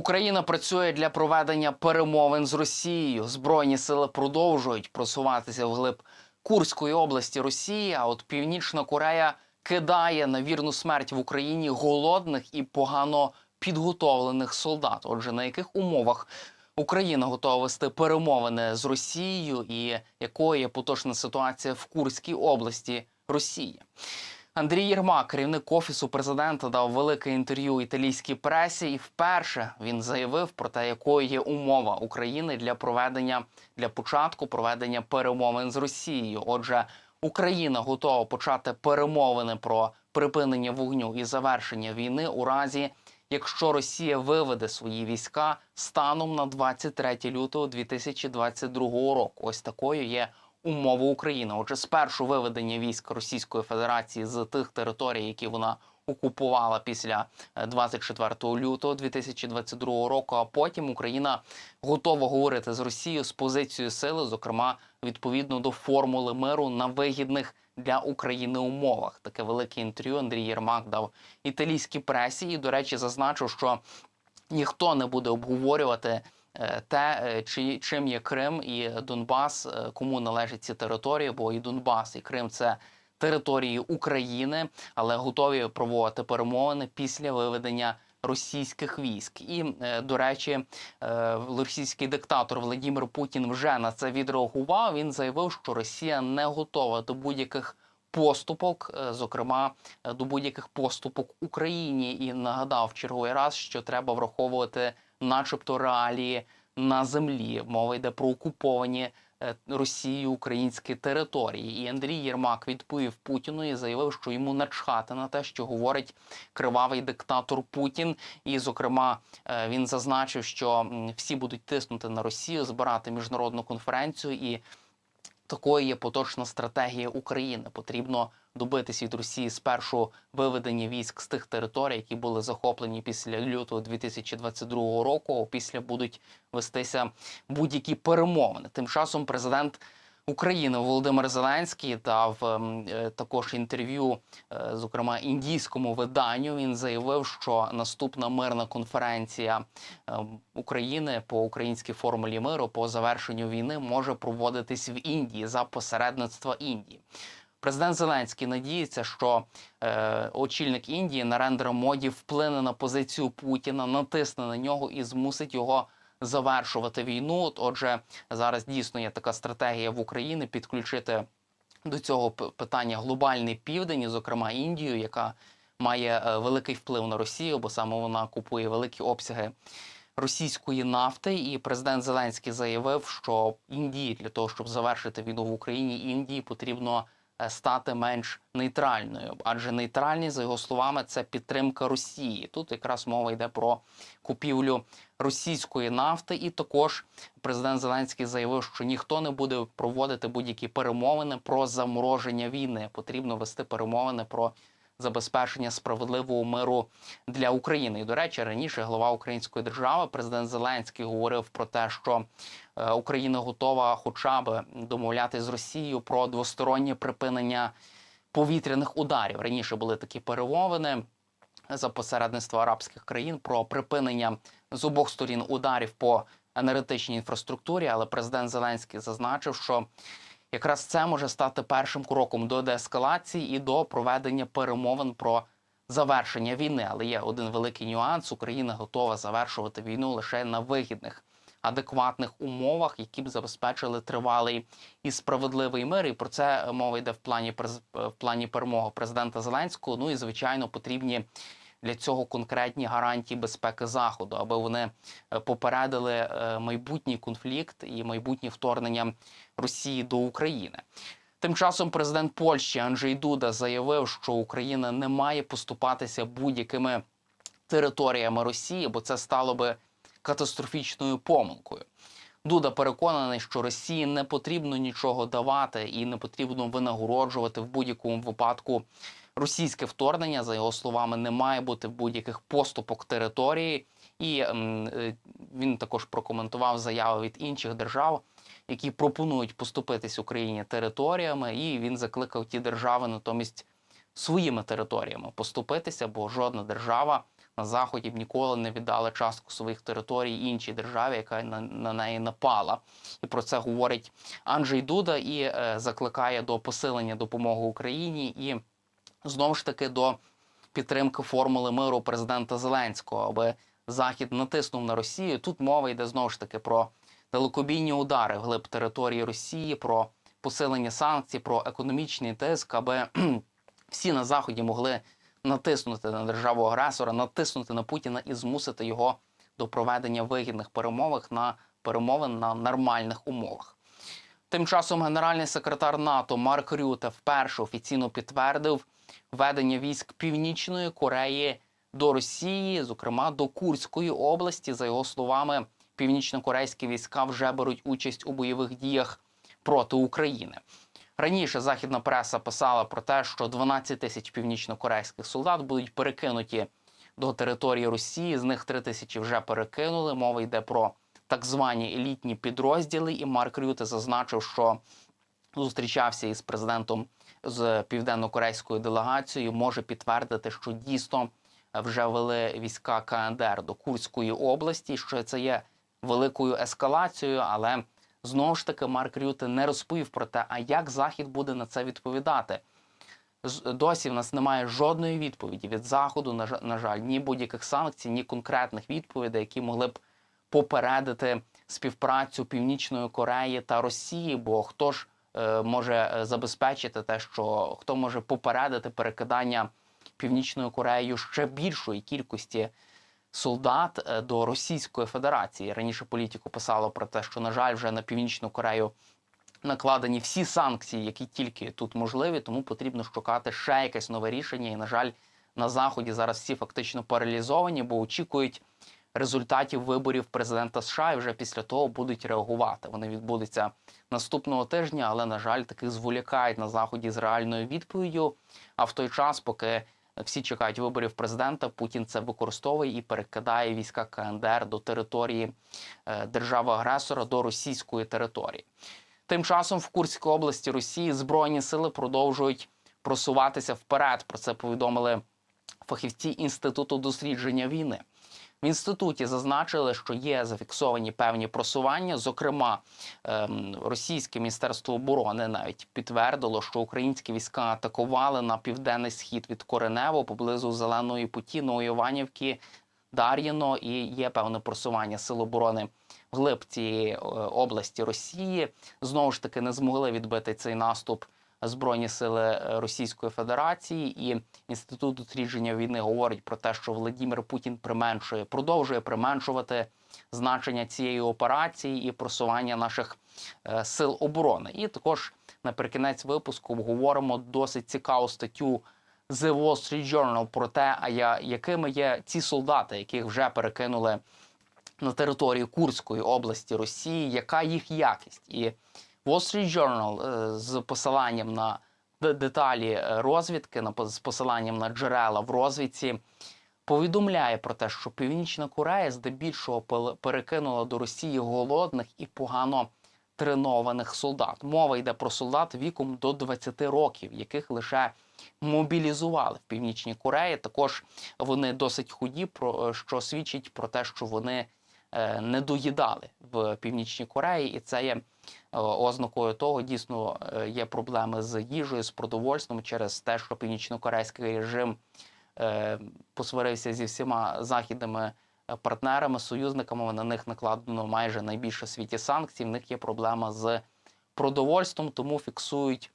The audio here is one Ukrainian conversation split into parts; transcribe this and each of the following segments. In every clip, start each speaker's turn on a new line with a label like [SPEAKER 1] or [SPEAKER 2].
[SPEAKER 1] Україна працює для проведення перемовин з Росією. Збройні сили продовжують просуватися вглиб Курської області Росії. А от Північна Корея кидає на вірну смерть в Україні голодних і погано підготовлених солдат. Отже, на яких умовах Україна готова вести перемовини з Росією, і якою є поточна ситуація в Курській області Росії? Андрій Єрмак, керівник офісу президента, дав велике інтерв'ю італійській пресі, і вперше він заявив про те, якою є умова України для проведення для початку проведення перемовин з Росією. Отже, Україна готова почати перемовини про припинення вогню і завершення війни у разі, якщо Росія виведе свої війська станом на 23 лютого 2022 року. Ось такою є умова України. Отже, спершу виведення військ Російської Федерації з тих територій, які вона окупувала після е, 24 лютого 2022 року. А потім Україна готова говорити з Росією з позицією сили, зокрема відповідно до формули миру на вигідних для України умовах. Таке велике інтерв'ю Андрій Єрмак дав італійській пресі і, до речі, зазначив, що ніхто не буде обговорювати е, те, е, чи чим є Крим і Донбас, е, кому належать ці території, бо і Донбас, і Крим це території України, але готові проводити перемовини після виведення. Російських військ, і е, до речі, е, російський диктатор Владимир Путін вже на це відреагував. Він заявив, що Росія не готова до будь-яких поступок, е, зокрема е, до будь-яких поступок Україні, і нагадав в черговий раз, що треба враховувати, начебто, реалії на землі. Мова йде про окуповані е, Росією українські території. І Андрій Єрмак відповів Путіну і заявив, що йому начхати на те, що говорить кривавий диктатор Путін. І, зокрема, е, він зазначив, що всі будуть тиснути на Росію, збирати міжнародну конференцію і. Такою є поточна стратегія України. Потрібно добитись від Росії спершу виведення військ з тих територій, які були захоплені після лютого 2022 року. Після будуть вестися будь-які перемовини. Тим часом президент України Володимир Зеленський дав ем, е, також інтерв'ю, е, зокрема індійському виданню. Він заявив, що наступна мирна конференція е, України по українській формулі миру по завершенню війни може проводитись в Індії за посередництва Індії. Президент Зеленський надіється, що е, очільник Індії Нарендра Моді вплине на позицію Путіна, натисне на нього і змусить його завершувати війну. От, Отже, зараз дійсно є така стратегія в Україні підключити до цього питання глобальний південь, і, зокрема Індію, яка має е, великий вплив на Росію, бо саме вона купує великі обсяги російської нафти. І президент Зеленський заявив, що Індії для того, щоб завершити війну в Україні, Індії потрібно стати менш нейтральною, адже нейтральність, за його словами, це підтримка Росії. Тут якраз мова йде про купівлю російської нафти, і також президент Зеленський заявив, що ніхто не буде проводити будь-які перемовини про замороження війни. Потрібно вести перемовини про забезпечення справедливого миру для України. І до речі, раніше глава української держави, президент Зеленський, говорив про те, що е, Україна готова, хоча б домовляти з Росією про двостороннє припинення повітряних ударів. Раніше були такі перемовини за посередництва арабських країн про припинення з обох сторін ударів по енергетичній інфраструктурі. Але президент Зеленський зазначив, що якраз це може стати першим кроком до деескалації і до проведення перемовин про завершення війни. Але є один великий нюанс: Україна готова завершувати війну лише на вигідних. Адекватних умовах, які б забезпечили тривалий і справедливий мир, і про це мова йде в плані в плані перемоги президента Зеленського. Ну і звичайно потрібні для цього конкретні гарантії безпеки заходу, аби вони е, попередили е, майбутній конфлікт і майбутнє вторгнення Росії до України. Тим часом президент Польщі Анджей Дуда заявив, що Україна не має поступатися будь-якими територіями Росії, бо це стало би катастрофічною помилкою. Дуда переконаний, що Росії не потрібно нічого давати і не потрібно винагороджувати в будь-якому випадку російське вторгнення. За його словами, не має бути будь-яких поступок території. І е, він також прокоментував заяви від інших держав, які пропонують поступитись Україні територіями. І він закликав ті держави натомість своїми територіями поступитися, бо жодна держава на заході б ніколи не віддали частку своїх територій іншій державі, яка на, на неї напала. І про це говорить Анджей Дуда і е, закликає до посилення допомоги Україні і знову ж таки до підтримки формули миру президента Зеленського, аби Захід натиснув на Росію. Тут мова йде знову ж таки про далекобійні удари вглиб території Росії, про посилення санкцій, про економічний тиск, аби всі на заході могли натиснути на державу агресора, натиснути на Путіна і змусити його до проведення вигідних перемовин на перемовин на нормальних умовах. Тим часом генеральний секретар НАТО Марк Рюте вперше офіційно підтвердив введення військ Північної Кореї до Росії, зокрема до Курської області. За його словами, північно-корейські війська вже беруть участь у бойових діях проти України. Раніше західна преса писала про те, що 12 тисяч північно-корейських солдат будуть перекинуті до території Росії. З них 3 тисячі вже перекинули. Мова йде про так звані елітні підрозділи. І Марк Рюте зазначив, що зустрічався із президентом з південно-корейською делегацією. Може підтвердити, що дійсно вже вели війська КНДР до Курської області. Що це є великою ескалацією, але знову ж таки Марк Рюте не розповів про те, а як Захід буде на це відповідати. Досі в нас немає жодної відповіді від заходу. На жа- на жаль, ні будь-яких санкцій, ні конкретних відповідей, які могли б попередити співпрацю Північної Кореї та Росії. Бо хто ж може е, забезпечити те, що хто може попередити перекидання Північною Кореєю ще більшої кількості солдат е, до Російської Федерації. Раніше політику писало про те, що на жаль, вже на Північну Корею накладені всі санкції, які тільки тут можливі, тому потрібно шукати ще якесь нове рішення. І на жаль, на заході зараз всі фактично паралізовані, бо очікують результатів виборів президента США і вже після того будуть реагувати. Вони відбудуться наступного тижня, але на жаль, таки зволікають на заході з реальною відповіддю. А в той час, поки всі чекають виборів президента, Путін це використовує і перекидає війська КНДР до території е, держави-агресора до російської території. Тим часом в Курській області Росії збройні сили продовжують просуватися вперед. Про це повідомили фахівці інституту дослідження війни. В інституті зазначили, що є зафіксовані певні просування. Зокрема, ем, російське міністерство оборони навіть підтвердило, що українські війська атакували на південний схід від Коренево поблизу Зеленої Путі, Новоіванівки, Дар'їно, і є певне просування сил оборони вглиб цієї е, області Росії. Знову ж таки не змогли відбити цей наступ збройні сили е, Російської Федерації. І інститут дослідження війни говорить про те, що Владимир Путін применшує, продовжує применшувати значення цієї операції і просування наших е, сил оборони. І також наприкінець випуску обговоримо досить цікаву статтю. The Wall Street Journal про те, а я, якими є ці солдати, яких вже перекинули на територію Курської області Росії, яка їх якість? І Wall Street Journal е, з посиланням на деталі е, розвідки, з посиланням на джерела в розвідці, повідомляє про те, що Північна Корея здебільшого перекинула до Росії голодних і погано тренованих солдат. Мова йде про солдат віком до 20 років, яких лише мобілізували в Північній Кореї. Також вони досить худі, про що свідчить про те, що вони е, не доїдали в Північній Кореї, і це є е, ознакою того, дійсно е, є проблеми з їжею, з продовольством через те, що північнокорейський режим е, посварився зі всіма західними е, партнерами, союзниками. На них накладено майже найбільше в світі санкцій. В них є проблема з продовольством, тому фіксують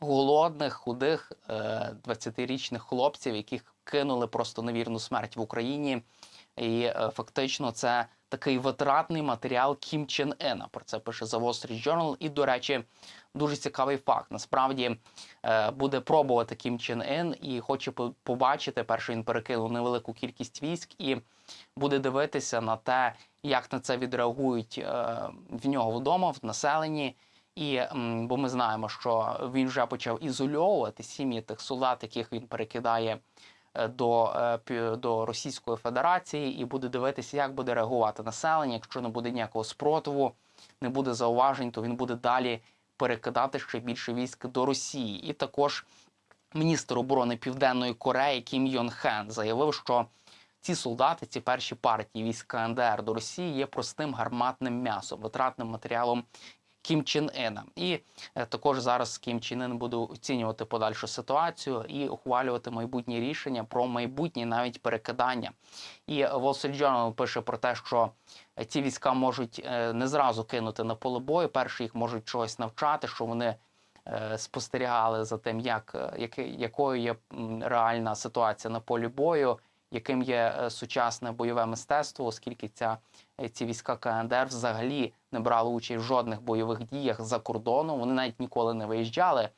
[SPEAKER 1] голодних, худих е, 20-річних хлопців, яких кинули просто на вірну смерть в Україні. І е, фактично це такий витратний матеріал Кім Чен Ена. Про це пише The Wall Street Journal. І, до речі, дуже цікавий факт. Насправді е, буде пробувати Кім Чен Ен і хоче побачити, перше він перекинув невелику кількість військ і буде дивитися на те, як на це відреагують е, в нього вдома, в населенні. І бо ми знаємо, що він вже почав ізольовувати сім'ї тих солдат, яких він перекидає до, е, до Російської Федерації, і буде дивитися, як буде реагувати населення. Якщо не буде ніякого спротиву, не буде зауважень, то він буде далі перекидати ще більше військ до Росії. І також міністр оборони Південної Кореї Кім Йон Хен заявив, що ці солдати, ці перші партії військ КНДР до Росії є простим гарматним м'ясом, витратним матеріалом Кім Чен Ена. І е, також зараз Кім Чен Ын буде оцінювати подальшу ситуацію і ухвалювати майбутні рішення про майбутнє навіть перекидання. І Journal пише про те, що ці війська можуть е, не зразу кинути на поле бою. Перше їх можуть чогось навчати, що вони е, спостерігали за тим, як, яки- якою є реальна ситуація на полі бою, яким є е, сучасне бойове мистецтво, оскільки ця, е, ці війська КНДР взагалі не брали участь в жодних бойових діях за кордоном. Вони навіть ніколи не виїжджали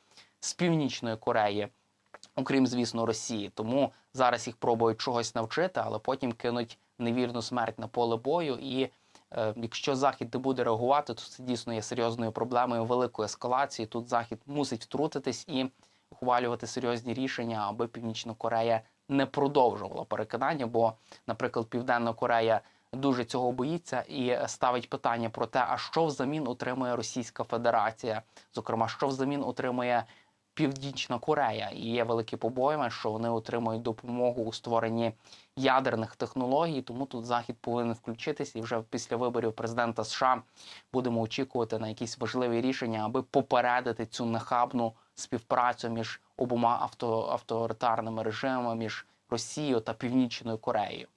[SPEAKER 1] з північної Кореї, окрім звісно Росії. Тому зараз їх пробують чогось навчити, але потім кинуть невірну смерть на поле бою. І е, якщо захід не буде реагувати, то це дійсно є серйозною проблемою великої ескалації. Тут захід мусить втрутитись і ухвалювати серйозні рішення, аби Північна Корея не продовжувала перекидання. Бо, наприклад, Південна Корея дуже цього боїться і ставить питання про те, а що взамін отримує Російська Федерація, зокрема, що взамін отримує Північна Корея, і є великі побоювання, що вони отримують допомогу у створенні ядерних технологій. Тому тут захід повинен включитись, і вже після виборів президента США будемо очікувати на якісь важливі рішення, аби попередити цю нахабну співпрацю між обома авто, авторитарними режимами, між Росією та Північною Кореєю.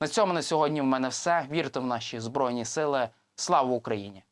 [SPEAKER 1] На цьому на сьогодні в мене все. Вірте в наші збройні сили. Слава Україні!